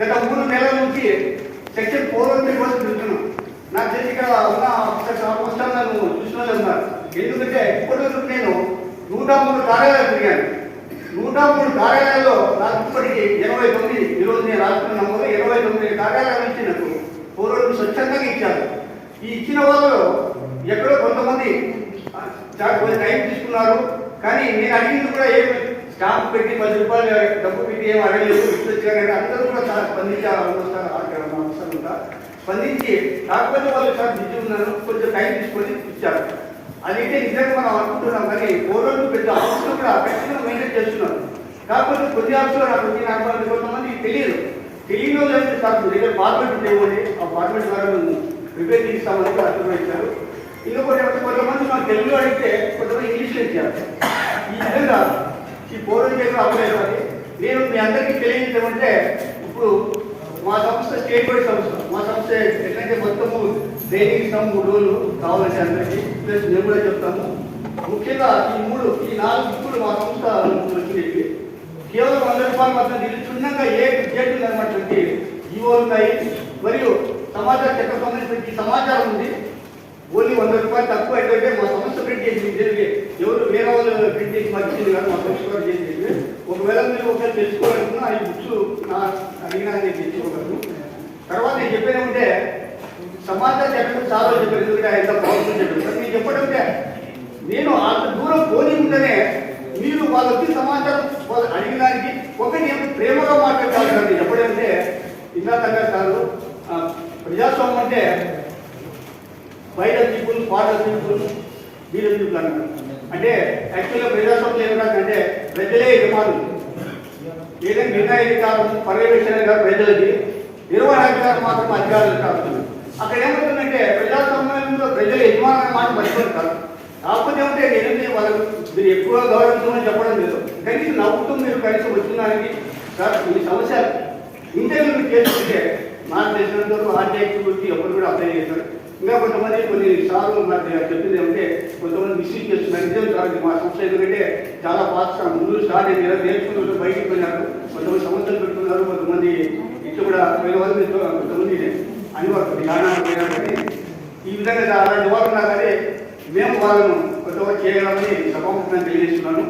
గత మూడు నెలల నుంచి సెక్షన్ ఫోర్ వన్ త్రీ కోసం చూస్తున్నాం. నాకు తెలిసి ఇక్కడ ఉన్న ఆఫీసర్ నన్ను చూసిన ఉన్నారు. ఎందుకంటే ఇప్పటి వరకు నేను నూట మూడు కార్యాలయాలు తిరిగాను. నూట మూడు కార్యాలయాల్లో నాకు ఇప్పటికీ ఇరవై తొమ్మిది ఈరోజు నేను రాసుకున్న నమోదు ఇరవై తొమ్మిది కార్యాలయాలు ఇచ్చినట్టు పూర్వం స్వచ్ఛందంగా ఇచ్చారు. ఈ ఇచ్చిన వాళ్ళు ఎక్కడో కొంతమంది చాలా టైం తీసుకున్నారు. కానీ నేను అడిగింది కూడా ఏమి స్టాంప్ పెట్టి పది రూపాయలు డబ్బు పెట్టి ఏం అడగలేదు. ఇచ్చొచ్చారు కానీ అందరూ కూడా చాలా స్పందించారు ఆగ్రహం అవసరం ఉంటా. స్పందించి కాకపోతే వాళ్ళు సార్ బిజీ ఉన్నారు. కొంచెం టైం తీసుకొని ఇచ్చారు. అదైతే నిజంగా మనం అనుకుంటున్నాం. కానీ పూర్వం పెద్ద ఆఫీసులు కూడా ఖచ్చితంగా మెయింటైన్ చేస్తున్నారు. కాకపోతే కొద్ది ఆఫీసులో నాకు వచ్చిన అనుభవం కొంతమంది తెలియదు. తెలియని వాళ్ళు అయితే సార్ మీ దగ్గర పార్లమెంట్ ఉండేవాడి ఆ పార్లమెంట్ ద్వారా మేము రిపేర్ చేస్తామని కూడా అర్థం ఇంకొకటి కొంతమంది మన తెలుగులో అడిగితే కొంతమంది ఇంగ్లీష్లో ఇచ్చారు. ఈ విధంగా ఈ పూర్వం చేయడం అవ్వలేదు నేను మీ అందరికీ తెలియజేయమంటే ఇప్పుడు మా సంస్థ స్టేట్ వైడ్ సంస్థ. మా సంస్థ ఎట్లయితే మొత్తము ట్రైనింగ్ ఇస్తాము మూడు రోజులు కావాలంటే అందరికీ ప్లస్ మేము కూడా చెప్తాము ముఖ్యంగా ఈ మూడు ఈ నాలుగు ఇప్పుడు మా సంస్థ వచ్చింది. కేవలం వంద రూపాయలు మాత్రం దీన్ని క్షుణ్ణంగా ఏ విద్యార్థులు ఉన్నటువంటి ఈవో ఉన్నాయి మరియు సమాచార చట్ట సంబంధించిన సమాచారం ఉంది. ఓన్లీ వంద రూపాయలు తక్కువ అయితే మా సంస్థ ప్రింట్ చేసింది. జరిగి ఎవరు వేరే వాళ్ళు ప్రింట్ చేసి మాకు కాదు మా సంస్థ. ఒకసారి మీరు ఒకవేళ ఈ బుక్స్ నా అడిగినా నేను తెచ్చుకోగలను తర్వాత నేను చెప్పేది ఉంటే సమాచార చెప్పడం చాలా చెప్పారు ఎందుకంటే ఆయన ఎంత బాగుంటుంది చెప్పారు నేను చెప్పడం ఉంటే నేను అంత దూరం పోనీ ఉంటేనే మీరు వాళ్ళకి సమాచారం వాళ్ళు అడిగినానికి ఒకటి ఏమి ప్రేమగా మాట్లాడాలి కానీ ఎప్పుడంటే ఇందాక కాదు ప్రజాస్వామ్యం అంటే బయట పీపుల్ ఫార్ పీపుల్ వీర పీపుల్ అన్నారు. అంటే యాక్చువల్గా ప్రజాస్వామ్యం ఏమంటే ప్రజలే యజమానులు. ఏదైనా నిర్ణయాధికారం పర్యవేక్షణ గారు ప్రజలది నిర్వహణాధికారం మాత్రం అధికారులు కాదు అక్కడ ఏమవుతుందంటే ప్రజాస్వామ్యంలో ప్రజలు యజమానులు మాట మర్చిపోతారు కాకపోతే ఉంటే నేను వాళ్ళు మీరు ఎక్కువ గౌరవించమని చెప్పడం లేదు. కనీసం నవ్వుతూ మీరు కనీసం వచ్చినానికి సార్ మీ సమస్య ఇంటర్వ్యూ మీరు చేసుకుంటే నాకు తెలిసినంత వరకు ఆర్టీఐ గురించి ఎవరు కూడా అప్లై చేశారు ఇంకా కొంతమంది కొన్ని సార్లు నాకు చెప్పింది ఏమంటే కొంతమంది మిస్యూజ్ చేస్తున్నారు. నిజం సార్ మా సంస్థ ఎందుకంటే చాలా ఫాస్ట్ ముందు స్టార్ట్ అయింది. కదా బయటకు బయటికి కొంతమంది సమస్యలు పెట్టుకున్నారు కొంతమంది ఇట్లా కూడా వేరే అని వాళ్ళు కానీ ఈ విధంగా అలాంటి వాళ్ళు ఉన్నా కానీ మేము వాళ్ళను కొంతమంది చేయగలమని సభాముఖంగా తెలియజేస్తున్నాను.